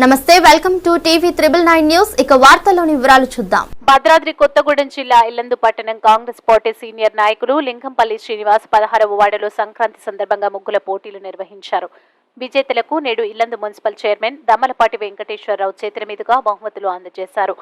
నమస్తే welcome to TV triple nine news. ఇక వార్తల్లోని వివరాలు చూద్దాం. భద్రాద్రి కొత్తగూడెం జిల్లా ఇల్లందు పట్టణం కాంగ్రెస్ పార్టీ సీనియర్ నాయకులు లింగంపల్లి శ్రీనివాస్ పదహారవ వార్డులో సంక్రాంతి సందర్భంగా ముగ్గుల పోటీలు నిర్వహించారు. విజేతలకు నేడు ఇల్లందు మున్సిపల్ చైర్మన్ దమ్మలపాటి వెంకటేశ్వరరావు చేతుల మీదుగా బహుమతులు అందజేశారు.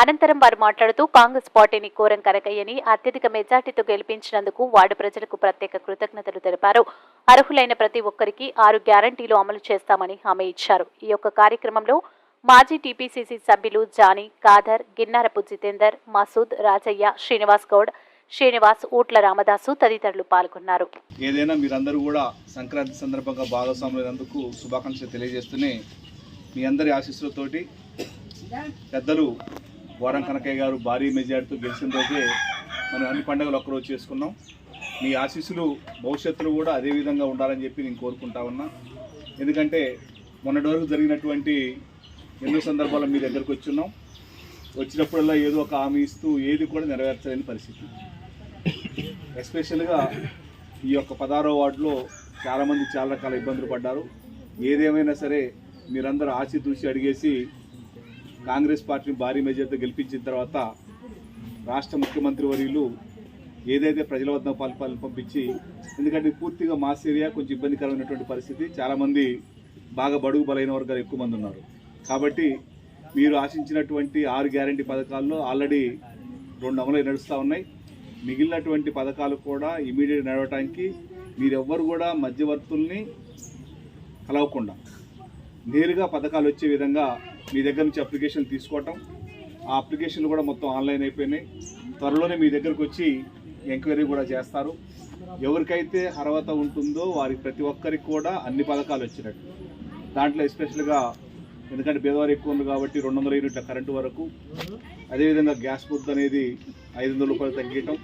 అనంతరం వారు మాట్లాడుతూ కాంగ్రెస్ పార్టీని కోరం కనకయ్యని అత్యధిక మెజార్టీతో గెలిపించినందుకు వార్డు ప్రజలకు ప్రత్యేక కృతజ్ఞతలు తెలిపారు. అర్హులైన ప్రతి ఒక్కరికి ఆరు గ్యారంటీలు అమలు చేస్తామని హామీ ఇచ్చారు. ఈ యొక్క కార్యక్రమంలో మాజీ టీపీసీసీ సభ్యులు జానీ కాదర్ గిన్నారపు జితేందర్ మసూద్ రాజయ్య శ్రీనివాస్ గౌడ్ శ్రీనివాస్ ఊట్ల రామదాసు తదితరులు పాల్గొన్నారు. ఏదైనా మీరందరూ కూడా సంక్రాంతి సందర్భంగా భాగస్వాములైనందుకు శుభాకాంక్షలు తెలియజేస్తూనే మీ అందరి ఆశీస్సులతోటి పెద్దలు వారం కనకయ్య గారు భారీ మెజార్టీతో గెలిచిన రోజే మనం అన్ని పండుగలు ఒక్కరోజు చేసుకున్నాం. మీ ఆశీస్సులు భవిష్యత్తులో కూడా అదే విధంగా ఉండాలని చెప్పి నేను కోరుకుంటా ఉన్నా. ఎందుకంటే మొన్నటి వరకు జరిగినటువంటి ఎన్నో సందర్భాల్లో మీ దగ్గరకు వచ్చున్నాం వచ్చినప్పుడల్లా ఏదో ఒక హామీ ఇస్తూ ఏది కూడా నెరవేర్చలేని పరిస్థితి. ఎస్పెషల్గా ఈ యొక్క పదహారో వార్డులో చాలామంది చాలా రకాల ఇబ్బందులు పడ్డారు. ఏదేమైనా సరే మీరందరూ ఆచితూచి అడిగేసి కాంగ్రెస్ పార్టీని భారీ మెజార్టీతో గెలిపించిన తర్వాత రాష్ట్ర ముఖ్యమంత్రి వర్యులు ఏదైతే ప్రజల వద్ద పాలపాలను పంపించి ఎందుకంటే పూర్తిగా మాస్ ఏరియా కొంచెం ఇబ్బందికరమైనటువంటి పరిస్థితి చాలామంది బాగా బడుగు బలైన వర్గాలు ఎక్కువ మంది ఉన్నారు. కాబట్టి మీరు ఆశించినటువంటి ఆరు గ్యారంటీ పథకాల్లో ఆల్రెడీ రెండు అమలు నడుస్తూ ఉన్నాయి. మిగిలినటువంటి పథకాలు కూడా ఇమీడియట్ నడవటానికి మీరెవ్వరు కూడా మధ్యవర్తుల్ని కలవకుండా నేరుగా పథకాలు వచ్చే విధంగా మీ దగ్గర నుంచి అప్లికేషన్ తీసుకోవటం. ఆ అప్లికేషన్లు కూడా మొత్తం ఆన్లైన్ అయిపోయినాయి. త్వరలోనే మీ దగ్గరకు వచ్చి ఎంక్వైరీ కూడా చేస్తారు. ఎవరికైతే అర్హత ఉంటుందో వారికి ప్రతి ఒక్కరికి కూడా అన్ని పథకాలు వచ్చినట్టు. దాంట్లో ఎస్పెషల్గా ఎందుకంటే పేదవారు ఎక్కువ ఉంది కాబట్టి రెండు వందల యూనిట్ల కరెంటు వరకు. అదేవిధంగా గ్యాస్ బుక్ అనేది ఐదు వందల రూపాయలు తగ్గించడం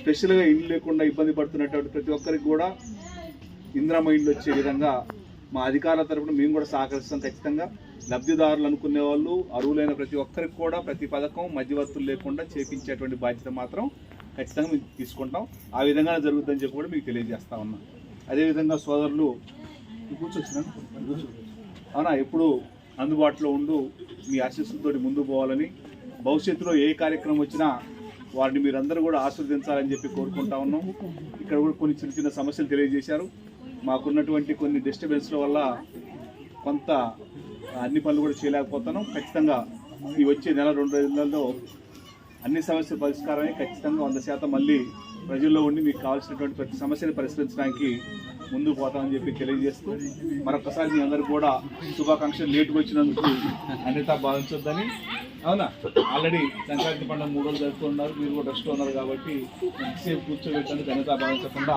స్పెషల్గా ఇండ్లు లేకుండా ఇబ్బంది పడుతున్నటువంటి ప్రతి ఒక్కరికి కూడా ఇందిరామ ఇండ్లు వచ్చే విధంగా మా అధికారుల తరపున మేము కూడా సహకరిస్తాం ఖచ్చితంగా. లబ్ధిదారులు అనుకునే వాళ్ళు అర్హులైన ప్రతి ఒక్కరికి కూడా ప్రతి పథకం మధ్యవర్తులు లేకుండా చేపించేటువంటి బాధ్యత మాత్రం ఖచ్చితంగా మేము తీసుకుంటాం. ఆ విధంగా జరుగుతుందని చెప్పి కూడా మీకు తెలియజేస్తా ఉన్నాం. అదేవిధంగా సోదరులు కూర్చొచ్చిన అవునా ఎప్పుడు అందుబాటులో ఉండు మీ ఆశీస్సులతో ముందు పోవాలని భవిష్యత్తులో ఏ కార్యక్రమం వచ్చినా వారిని మీరందరూ కూడా ఆస్వాదించాలని చెప్పి కోరుకుంటా ఉన్నాం. ఇక్కడ కూడా కొన్ని చిన్న చిన్న సమస్యలు తెలియజేశారు. మాకున్నటువంటి కొన్ని డిస్టర్బెన్స్ల వల్ల కొంత అన్ని పనులు కూడా చేయలేకపోతున్నాం. ఖచ్చితంగా ఈ వచ్చే నెల రెండు రోజులలో అన్ని సమస్యల పరిష్కారమే. ఖచ్చితంగా వంద శాతం మళ్ళీ ప్రజల్లో ఉండి మీకు కావాల్సినటువంటి ప్రతి సమస్యను పరిష్కరించడానికి ముందుకు పోతామని చెప్పి తెలియజేస్తూ మరొకసారి మీ అందరూ కూడా శుభాకాంక్షలు లేటుకు వచ్చినందుకు అన్నితా భావించొద్దని. అవునా? ఆల్రెడీ సంక్రాంతి పండుగ మూడు రోజులు జరుపుతున్నారు మీరు కూడా రెస్ట్ ఉన్నారు కాబట్టి సేపు కూర్చోబెట్టడానికి అన్నితా భావించకుండా